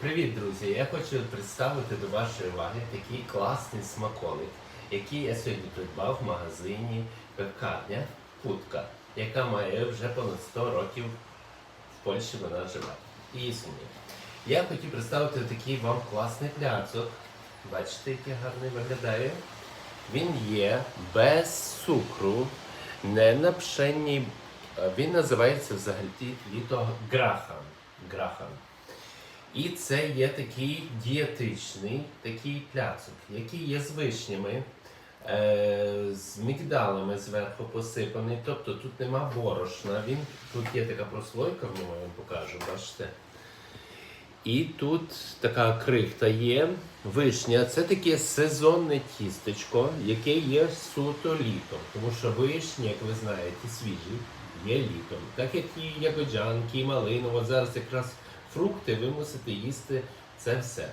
Привіт, друзі! Я хочу представити до вашої уваги такий класний смаколик, який я сьогодні придбав в магазині пекарня Путка, яка має вже понад 100 років в Польщі вона живе. І існує. Я хотів представити такий вам класний пляцок. Бачите, який гарний виглядає. Він є без цукру, не на пшенній. Він називається взагалі літо грахан. грахан. І це є такий дієтичний такий пляцок, який є з вишнями, е, з мігдалами зверху посипаний. Тобто тут нема борошна. Він, тут є така прослойка, ну, я вам покажу, бачите. І тут така крихта є, вишня. Це таке сезонне тістечко, яке є суто літом. Тому що вишні, як ви знаєте, свіжі, є літом. Так як і ягоджанки, і малину. От зараз якраз фрукти ви мусите їсти це все.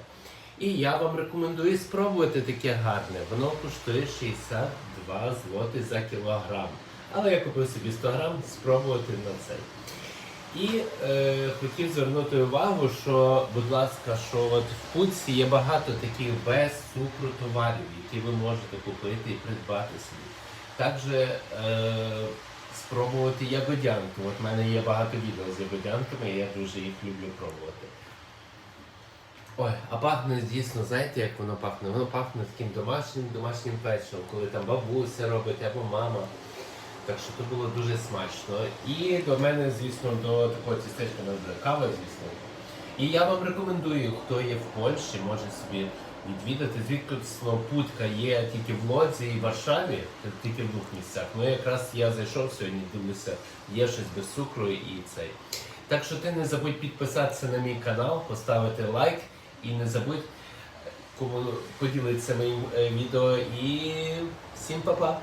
І я вам рекомендую спробувати таке гарне. Воно коштує 62 злоти за кілограм. Але я купив собі 100 грам спробувати на цей. І е, хотів звернути увагу, що, будь ласка, що от в Пуці є багато таких без цукру товарів, які ви можете купити і придбати собі. Також е, спробувати ягодянки. От в мене є багато відео з ягодянками, і я дуже їх люблю пробувати. Ой, а пахне дійсно, знаєте, як воно пахне? Воно пахне таким домашнім домашнім печивом, коли там бабуся робить або мама. Так що це було дуже смачно. І до мене, звісно, до такого тістечка кава, звісно. І я вам рекомендую, хто є в Польщі, може собі відвідати. Звідки слово путка є тільки в Лодзі і Варшаві, тільки в двох місцях. Ну якраз я зайшов сьогодні, дивлюся, є щось без цукру і цей. Так що ти не забудь підписатися на мій канал, поставити лайк і не забудь е, поділитися моїм е, відео. І всім па-па!